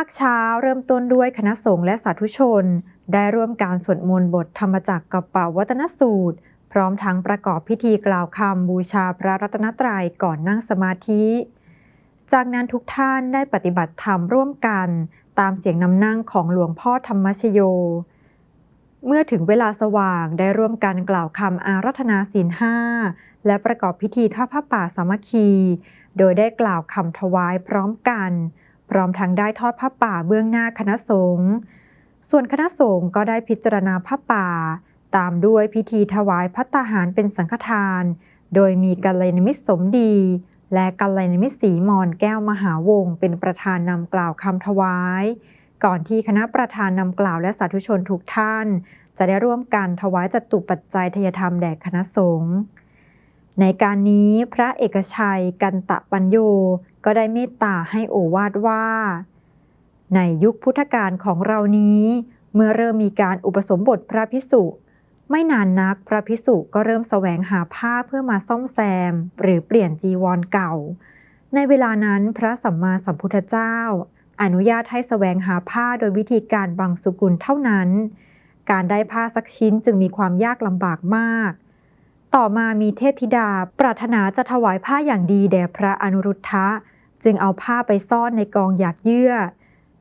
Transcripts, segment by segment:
าคเช้าเริ่มต้นด้วยคณะสงฆ์และสาธุชน ได้ร่วมการสวดมนต์บทธรรมจักรกับป่าวัตนสูตร พร้อมทั้งประกอบพิธีกล่าวคำบูชาพระรัตนตรัยก่อนนั่งสมาธิ จากนั้นทุกท่านได้ปฏิบัติธรรมร่วมกันตามเสียงนำนั่งของหลวงพ่อธรรมชโย เมื่อถึงเวลาสว่างได้ร่วมกันกล่าวคำอารัธนาศีลห้าและประกอบพิธีทอดผ้าป่าสามัคคี โดยได้กล่าวคำถวายพร้อมกัน ร้อมทั้งได้ทอดผ้าป่าเบื้องหน้าคณะสงฆ์ส่วนคณะสงฆ์ก็ได้พิจารณาผ้าป่า ตามด้วยพิธีถวายพัตตาหารเป็นสังฆทาน โดยมีกัลยาณมิตรสมดี และกัลยาณมิตรสีมอนแก้วมหาวงเป็นประธานนำกล่าวคำถวาย ก่อนที่คณะประธานนำกล่าวและสาธุชนทุกท่าน จะได้ร่วมกันถวายจตุปัจจัยทยธรรมแด่คณะสงฆ์ ในการนี้พระเอกชัยกันตะปัญโยก็ได้เมตตาให้โอวาทว่า ในยุคพุทธกาลของเรานี้ เมื่อเริ่มมีการอุปสมบทพระพิสุไม่นานนักพระพิสุก็เริ่มแสวงหาผ้าเพื่อมาซ่อมแซม หรือเปลี่ยนจีวรเก่า ในเวลานั้นพระสัมมาสัมพุทธเจ้า อนุญาตให้แสวงหาผ้าโดยวิธีการบังสุกุลเท่านั้น การได้ผ้าสักชิ้นจึงมีความยากลำบากมาก ต่อมามีเทพธิดา ปรารถนาจะถวายผ้าอย่างดีแด่พระอนุรุทธะ จึงเอาผ้าไปซ่อนในกองหยากเยื่อ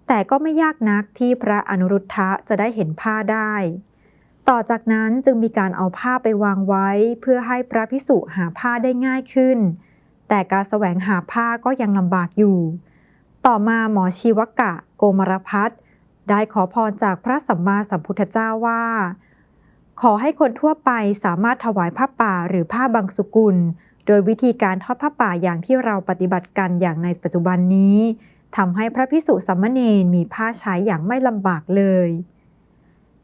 แต่ก็ไม่ยากนักที่พระอนุรุทธะจะได้เห็นผ้าได้ ต่อจากนั้นจึงมีการเอาผ้าไปวางไว้ เพื่อให้พระพิสุหาผ้าได้ง่ายขึ้น แต่การแสวงหาผ้าก็ยังลำบากอยู่ ต่อมาหมอชีวกะ โกมารพัฒน์ได้ขอพรจากพระสัมมาสัมพุทธเจ้าว่า ขอให้คนทั่วไปสามารถถวายผ้าป่าหรือผ้าบางสุกุล โดยวิธีการทอดผ้าป่าอย่างที่เราปฏิบัติกันอย่างในปัจจุบันนี้ทำให้พระพิสุสัมมเนนมีผ้าใช้อย่างไม่ลำบากเลย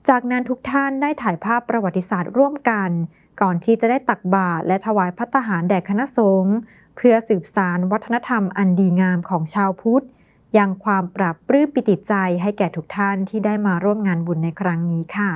จากนั้นทุกท่านได้ถ่ายภาพประวัติศาสตร์ร่วมกัน ก่อนที่จะได้ตักบาตรและถวายพัตหารแด่คณะสงฆ์เพื่อสืบสารวัฒนธรรมอันดีงามของชาวพุทธยังความปรับปลื้มปิติใจให้แก่ทุกท่านที่ได้มาร่วมงานบุญในครั้งนี้ค่ะ